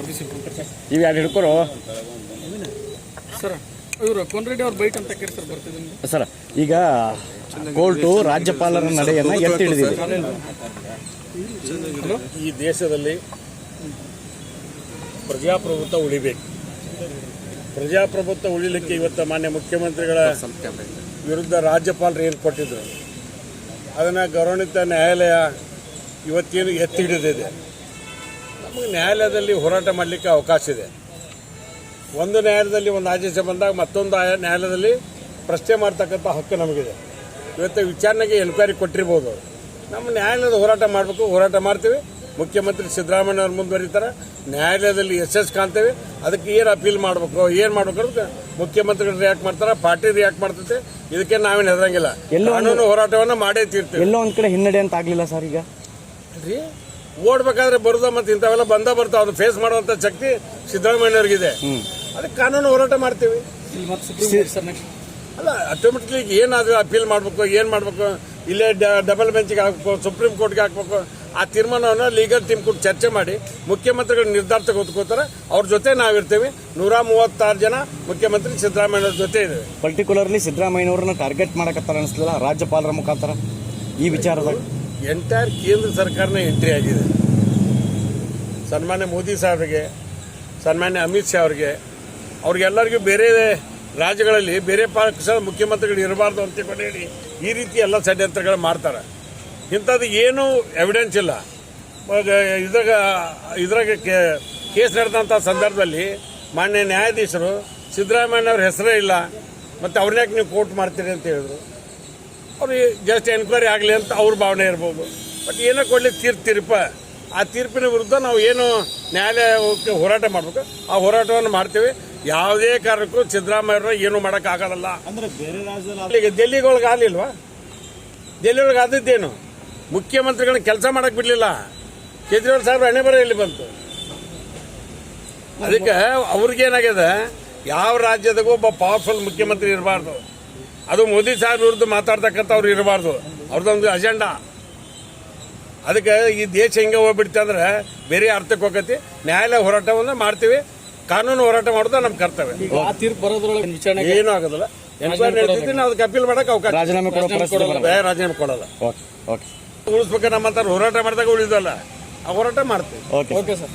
ಆಫೀಸಿಗೆ ಯಾರು ಸರ್ ಇವು ಎರಡು ಹಿಡ್ಕೊರು? ಸರ್ ಇವರು ರೆಡ್ಡಿ ಅವ್ರ ಬೈಟ್ ಅಂತ ಕೇಳಿ ಸರ್ ಬರ್ತಿದ್ದೀನಿ. ಸರ್ ಈಗ ಕೋರ್ಟು ರಾಜ್ಯಪಾಲರ ನಡೆಯನ್ನ ಎತ್ತಿ ಹಿಡಿದಿದೆ ಈ ದೇಶದಲ್ಲಿ ಪ್ರಜಾಪ್ರಭುತ್ವ ಉಳಿಬೇಕು. ಪ್ರಜಾಪ್ರಭುತ್ವ ಉಳಿಲಿಕ್ಕೆ ಇವತ್ತು ಮಾನ್ಯ ಮುಖ್ಯಮಂತ್ರಿಗಳ ವಿರುದ್ಧ ರಾಜ್ಯಪಾಲರು ಏನು ಕೊಟ್ಟಿದ್ರು? ಅದನ್ನು ಗೌರವಾನ್ವಿತ ನ್ಯಾಯಾಲಯ ಇವತ್ತೇನು ಎತ್ತಿ ಹಿಡಿದಿದೆ ನಮಗೆ ನ್ಯಾಯಾಲಯದಲ್ಲಿ ಹೋರಾಟ ಮಾಡಲಿಕ್ಕೆ ಅವಕಾಶ ಇದೆ. ಒಂದು ನ್ಯಾಯಾಲಯದಲ್ಲಿ ಒಂದು ಆದೇಶ ಬಂದಾಗ ಮತ್ತೊಂದು ನ್ಯಾಯಾಲಯದಲ್ಲಿ ಪ್ರಶ್ನೆ ಮಾಡ್ತಕ್ಕಂಥ ಹಕ್ಕು ನಮಗಿದೆ. ಇವತ್ತು ವಿಚಾರಣೆಗೆ ಎನ್ಕ್ವೈರಿ ಕೊಟ್ಟಿರ್ಬೋದು ನಮ್ಮ ನ್ಯಾಯಾಲಯದ ಹೋರಾಟ ಮಾಡಬೇಕು ಹೋರಾಟ ಮಾಡ್ತೀವಿ. ಮುಖ್ಯಮಂತ್ರಿ ಸಿದ್ದರಾಮಯ್ಯ ಅವ್ರು ಮುಂದುವರಿತಾರೆ. ನ್ಯಾಯಾಲಯದಲ್ಲಿ ಎಸ್ ಕಾಣ್ತೇವೆ. ಅದಕ್ಕೆ ಏನು ಅಪೀಲ್ ಮಾಡಬೇಕು ಏನು ಮಾಡ್ಬೇಕು ಅಂತ ಮುಖ್ಯಮಂತ್ರಿಗಳು ರಿಯಾಕ್ಟ್ ಮಾಡ್ತಾರೆ ಪಾರ್ಟಿ ರಿಯಾಕ್ಟ್ ಮಾಡ್ತೈತೆ. ಇದಕ್ಕೆ ನಾವೇನು ಹೆದರಂಗಿಲ್ಲ. ಕಾನೂನು ಹೋರಾಟವನ್ನು ಮಾಡೇ ತೀರ್ತೀವಿ. ಎಲ್ಲೋ ಒಂದು ಕಡೆ ಹಿನ್ನಡೆ ಅಂತ ಆಗಲಿಲ್ಲ ಸರ್ ಈಗ? ರೀ ಓಡ್ಬೇಕಾದ್ರೆ ಬರುದ ಮತ್ತೆ ಇಂಥವೆಲ್ಲ ಬಂದ ಬರ್ತಾವ ಅದು ಫೇಸ್ ಮಾಡುವಂತ ಶಕ್ತಿ ಸಿದ್ದರಾಮಯ್ಯವ್ರಿಗಿದೆ ಅದಕ್ಕೆ ಕಾನೂನು ಹೋರಾಟ ಮಾಡ್ತೀವಿ. ಇಲ್ಲಿ ಮತ್ತೆ ಸುಪ್ರೀಂ ಕೋರ್ಟ್ ಅಲ್ಲ ಆಟೋಮೆಟಿಕ್ಲಿ ಏನಾದರೂ ಅಪೀಲ್ ಮಾಡಬೇಕು ಏನು ಮಾಡಬೇಕು ಇಲ್ಲೇ ಡಬಲ್ ಬೆಂಚ್ಗೆ ಹಾಕ್ಬೇಕು ಸುಪ್ರೀಂ ಕೋರ್ಟ್ಗೆ ಹಾಕ್ಬೇಕು ಆ ತೀರ್ಮಾನವನ್ನು ಲೀಗಲ್ ಟೀಮ್ ಕೂಡ ಚರ್ಚೆ ಮಾಡಿ ಮುಖ್ಯಮಂತ್ರಿಗಳು ನಿರ್ಧಾರ ತೆಗೆದುಕೋತಾರೆ ಅವ್ರ ಜೊತೆ ನಾವಿರ್ತೀವಿ. ನೂರ ಮೂವತ್ತಾರು ಜನ ಮುಖ್ಯಮಂತ್ರಿ ಸಿದ್ದರಾಮಯ್ಯ ಜೊತೆ ಇದೆ ಪರ್ಟಿಕ್ಯುಲರ್ಲಿ ಸಿದ್ದರಾಮಯ್ಯವ್ರನ್ನ ಟಾರ್ಗೆಟ್ ಮಾಡಕತ್ತಾರ ಅನಿಸ್ಲಿಲ್ಲ ರಾಜ್ಯಪಾಲರ ಮುಖಾಂತರ ಈ ವಿಚಾರದಾಗ. ಎಂಟೈರ್ ಕೇಂದ್ರ ಸರ್ಕಾರನೇ ಎಂಟ್ರಿ ಆಗಿದೆ. ಸನ್ಮಾನ್ಯ ಮೋದಿ ಸಾಹೇಬ್ರಿಗೆ, ಸನ್ಮಾನ್ಯ ಅಮಿತ್ ಶಾ ಅವ್ರಿಗೆ, ಅವ್ರಿಗೆಲ್ಲರಿಗೂ ಬೇರೆ ರಾಜ್ಯಗಳಲ್ಲಿ ಬೇರೆ ಪಕ್ಷದ ಮುಖ್ಯಮಂತ್ರಿಗಳು ಇರಬಾರ್ದು ಅಂತ ಹೇಳಿ ಈ ರೀತಿ ಎಲ್ಲ ಷಡ್ಯಂತ್ರಗಳು ಮಾಡ್ತಾರೆ. ಇಂಥದ್ದು ಏನೂ ಎವಿಡೆನ್ಸ್ ಇಲ್ಲ. ಇದ್ರಾಗ ಇದ್ರಾಗ ಕೇಸ್ ನಡೆದಂಥ ಸಂದರ್ಭದಲ್ಲಿ ಮಾನ್ಯ ನ್ಯಾಯಾಧೀಶರು ಸಿದ್ದರಾಮಯ್ಯನವ್ರ ಹೆಸರೇ ಇಲ್ಲ. ಮತ್ತು ಅವ್ರನ್ಯಾಕೆ ನೀವು ಕೋರ್ಟ್ ಮಾಡ್ತೀರಿ ಅಂತ ಹೇಳಿದ್ರು. ಅವ್ರಿಗೆ ಜಸ್ಟ್ ಎನ್ಕ್ವೈರಿ ಆಗಲಿ ಅಂತ ಅವ್ರ ಭಾವನೆ ಇರ್ಬೋದು. ಬಟ್ ಏನೋ ಕೊಡಲಿ ತೀರ್ಪು ತೀರ್ಪ. ಆ ತೀರ್ಪಿನ ವಿರುದ್ಧ ನಾವು ಏನು ನ್ಯಾಯಾಲಯಕ್ಕೆ ಹೋರಾಟ ಮಾಡಬೇಕು? ಆ ಹೋರಾಟವನ್ನು ಮಾಡ್ತೀವಿ. ಯಾವುದೇ ಕಾರಣಕ್ಕೂ ಸಿದ್ದರಾಮಯ್ಯವ್ರ ಏನು ಮಾಡೋಕ್ಕಾಗಲ್ಲ ಅಂದರೆ ಬೇರೆ ರಾಜ್ಯದಲ್ಲಿ ಈಗ ಡೆಲ್ಲಿಗೊಳಗೆ ಆಗಲಿಲ್ವಾ? ಡೆಲ್ಲಿಯೊಳಗೆ ಆದದ್ದೇನು? ಮುಖ್ಯಮಂತ್ರಿಗಳನ್ನ ಕೆಲಸ ಮಾಡೋಕೆ ಬಿಡಲಿಲ್ಲ. ಕೇಜ್ರಿವಾಲ್ ಸಾಹೇಬ್ರ ಹಣೆ ಬರ ಇಲ್ಲಿ ಬಂತು? ಅದಕ್ಕೆ ಅವ್ರಿಗೇನಾಗಿದೆ ಯಾವ ರಾಜ್ಯದಾಗೂ ಒಬ್ಬ ಪವರ್ಫುಲ್ ಮುಖ್ಯಮಂತ್ರಿ ಇರಬಾರ್ದು. ಅದು ಮೋದಿ ಸಾಹೇಬ್ ವಿರುದ್ಧ ಮಾತಾಡ್ತಕ್ಕಂಥವ್ರು ಇರಬಾರ್ದು. ಅವ್ರದ್ದೊಂದು ಅಜೆಂಡಾ ಅದಕ್ಕೆ ಈ ದೇಶ ಹೆಂಗೆ ಹೋಗ್ಬಿಡ್ತೆ ಅಂದ್ರೆ ಬೇರೆ ಅರ್ಥಕ್ಕೆ ಹೋಗತಿ ನ್ಯಾಯಾಲಯ ಹೋರಾಟವನ್ನು ಮಾಡ್ತೀವಿ. ಕಾನೂನು ಹೋರಾಟ ಮಾಡೋದು ನಮ್ಮ ಕರ್ತವ್ಯ. ಈಗ ಆ ತೀರ್ಪು ಬರೋದ್ರೊಳಗೆ ವಿಚಾರಣೆ ಏನೂ ಆಗೋದಿಲ್ಲ ಎನ್ಕ್ವೈರಿ ನಾವು ಅದಕ್ಕೆ ಅಪೀಲ್ ಮಾಡಕ್ಕೆ ಅವಕಾಶ ರಾಜೀನಾಮೆ ಕೊಡಲ್ಲ. Okay okay. ಉಳಿಸ್ಬೇಕು ನಮ್ಮಂತ ಹೋರಾಟ ಮಾಡಿದಾಗ ಉಳಿದಲ್ಲ. ಆ ಹೋರಾಟ ಮಾಡ್ತೀವಿ. Okay okay sir.